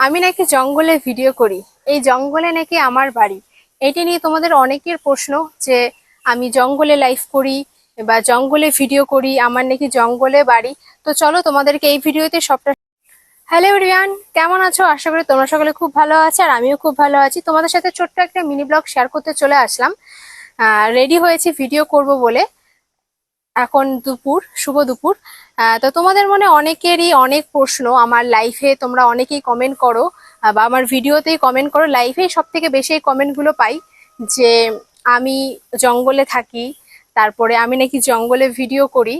আমি নাকি জঙ্গলে ভিডিও করি। এই জঙ্গলে নাকি আমার বাড়ি। এটি নিয়ে তোমাদের অনেকের প্রশ্ন যে, আমি জঙ্গলে লাইভ করি বা জঙ্গলে ভিডিও করি, আমার নাকি জঙ্গলে বাড়ি। তো চলো তোমাদেরকে এই ভিডিওতে সবটা হ্যালো রিয়ান কেমন আছো? আশা করি তোমরা সকলে খুব ভালো আছো আর আমিও খুব ভালো আছি। তোমাদের সাথে ছোট্ট একটা মিনি ব্লগ শেয়ার করতে চলে আসলাম। রেডি হয়েছি ভিডিও করব বলে। এখন দুপুর, শুভ দুপুর। তো তোমাদের মনে অনেকেরই অনেক প্রশ্ন, আমার লাইফে তোমরা অনেকেই কমেন্ট করো বা আমার ভিডিওতেই কমেন্ট করো। লাইফে সব থেকে বেশি এই কমেন্টগুলো পাই যে, আমি জঙ্গলে থাকি, তারপরে আমি নাকি জঙ্গলে ভিডিও করি।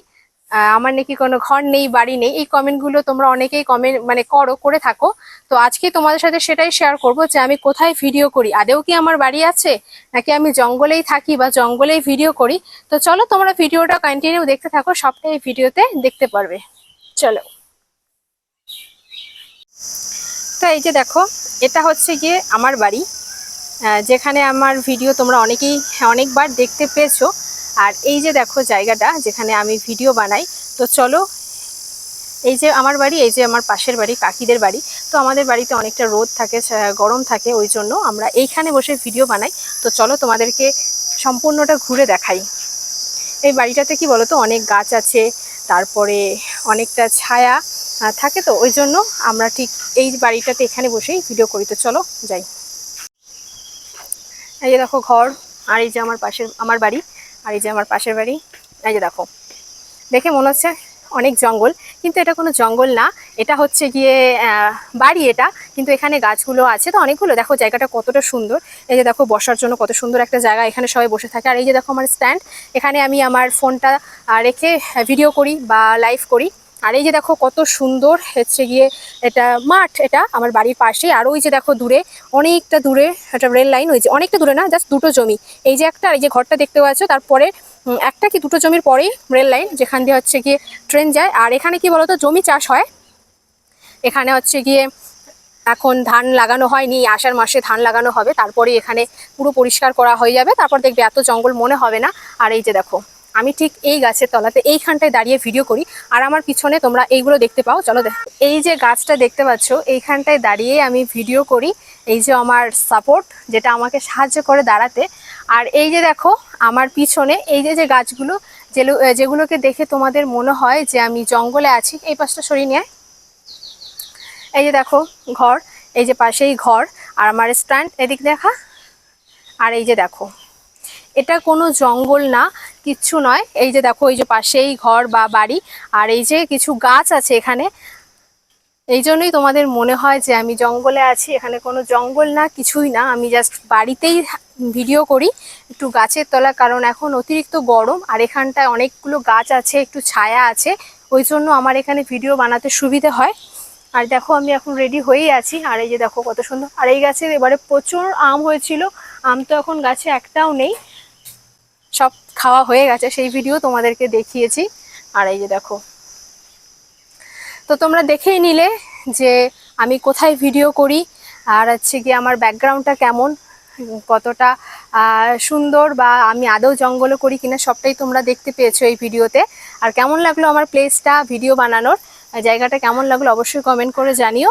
আমার নাকি কোনো ঘর নেই, বাড়ি নেই। এই কমেন্টগুলো তোমরা অনেকেই কমেন্ট মানে করো, করে থাকো। তো আজকে তোমাদের সাথে সেটাই শেয়ার করব যে আমি কোথায় ভিডিও করি। আদেও কি আমার বাড়ি আছে? নাকি আমি জঙ্গলেই থাকি বা জঙ্গলেই ভিডিও করি? তো চলো তোমরা ভিডিওটা কন্টিনিউ দেখতে থাকো, সবটাই ভিডিওতে দেখতে পারবে। চলো। তো এই যে দেখো, এটা হচ্ছে গিয়ে আমার বাড়ি। যেখানে আমার ভিডিও তোমরা অনেকেই, অনেকবার দেখতে পেয়েছ। আর এই যে দেখো জায়গাটা যেখানে আমি ভিডিও বানাই, তো চলো, এই যে আমার বাড়ি, এই যে আমার পাশের বাড়ি, কাকিদের বাড়ি, তো আমাদের বাড়িতে অনেকটা রোদ থাকে গরম থাকে, ওই জন্য আমরা এইখানে বসে ভিডিও বানাই। তো চলো তোমাদেরকে সম্পূর্ণটা ঘুরে দেখাই। এই বাড়িটাতে কি বলো তো অনেক গাছ আছে, তারপরে অনেকটা ছায়া থাকে তো, ওই জন্য আমরা ঠিক এই বাড়িটাতে এখানে বসেই ভিডিও করি। তো চলো, যাই। এই দেখো ঘর, আর এই যে আমার পাশের, আমার বাড়ি আর এই যে আমার পাশের বাড়ি, এই যে দেখো। দেখে মনে হচ্ছে অনেক জঙ্গল, কিন্তু এটা কোনো জঙ্গল না। এটা হচ্ছে গিয়ে বাড়ি এটা, কিন্তু এখানে গাছগুলো আছে। তো অনেকগুলো, দেখো জায়গাটা কতটা সুন্দর। এই যে দেখো বসার জন্য কত সুন্দর একটা জায়গা, এখানে সবাই বসে থাকে। আর এই যে দেখো আমার স্ট্যান্ড এখানে আমি আমার ফোনটা রেখে ভিডিও করি বা লাইভ করি। আর এই যে দেখো কত সুন্দর হচ্ছে গিয়ে এটা মাঠ, এটা আমার বাড়ির পাশে আর ওই যে দেখো দূরে, অনেকটা দূরে একটা রেল লাইন, ওই যে অনেকটা দূরে না, জাস্ট দুটো জমি। এই যে একটা এই যে ঘরটা দেখতে পাচ্ছ, তারপরে একটা কি দুটো জমির পরেই রেল লাইন, যেখান দিয়ে হচ্ছে গিয়ে ট্রেন যায়। আর এখানে কি বলতো, জমি চাষ হয়। এখানে হচ্ছে গিয়ে এখন ধান লাগানো হয়নি, আষাঢ় মাসে ধান লাগানো হবে। তারপরে এখানে পুরো পরিষ্কার করা হয়ে যাবে। তারপর দেখবে এত জঙ্গল মনে হবে না। আর এই যে দেখো আমি ঠিক এই গাছের তলাতে এইখানটায় দাঁড়িয়ে ভিডিও করি, আর আমার পিছনে তোমরা এইগুলো দেখতে পাও। চলো দেখ এই যে গাছটা দেখতে পাচ্ছ, এইখানটায় দাঁড়িয়ে আমি ভিডিও করি, এই যে আমার সাপোর্ট যেটা আমাকে সাহায্য করে দাঁড়াতে। আর এই যে দেখো, আমার পিছনে এই যে যে গাছগুলো যেগুলো- যেগুলোকে দেখে তোমাদের মনে হয় যে আমি জঙ্গলে আছি, এই পাশটা সরিয়ে নিয়ে। এই যে দেখো, ঘর, এই যে পাশেই ঘর, আর আমার স্ট্যান্ড, এদিক দেখা। আর এই যে দেখো, এটা কোনো জঙ্গল না কিচ্ছু নয়। এই যে দেখো, এই যে পাশেই ঘর বা বাড়ি, আর এই যে কিছু গাছ আছে এখানে। এই জন্যই তোমাদের মনে হয় যে আমি জঙ্গলে আছি, এখানে কোনো জঙ্গল না, কিছুই না। আমি জাস্ট বাড়িতেই ভিডিও করি, একটু গাছের তলা কারণ এখন অতিরিক্ত গরম, আর এখানটায় অনেকগুলো গাছ আছে, একটু ছায়া আছে। ওই জন্য আমার এখানে ভিডিও বানাতে সুবিধে হয়। আর দেখো, আমি এখন রেডি হয়েই আছি। আর এই যে দেখো, কত সুন্দর। আর এই গাছের এবারে প্রচুর আম হয়েছিল। আম তো এখন গাছে একটাও নেই। সব খাওয়া হয়ে গেছে, সেই ভিডিও তোমাদেরকে দেখিয়েছি। আর এই যে দেখো। তো তোমরা দেখেই নিলে যে আমি কোথায় ভিডিও করি, আর হচ্ছে গিয়ে আমার ব্যাকগ্রাউন্ডটা কেমন, কতটা সুন্দর বা আমি আদৌ জঙ্গলও করি কিনা সবটাই তোমরা দেখতে পেয়েছ এই ভিডিওতে আর কেমন লাগল আমার প্লেসটা ভিডিও বানানোর? জায়গাটা কেমন লাগল অবশ্যই কমেন্ট করে জানিও।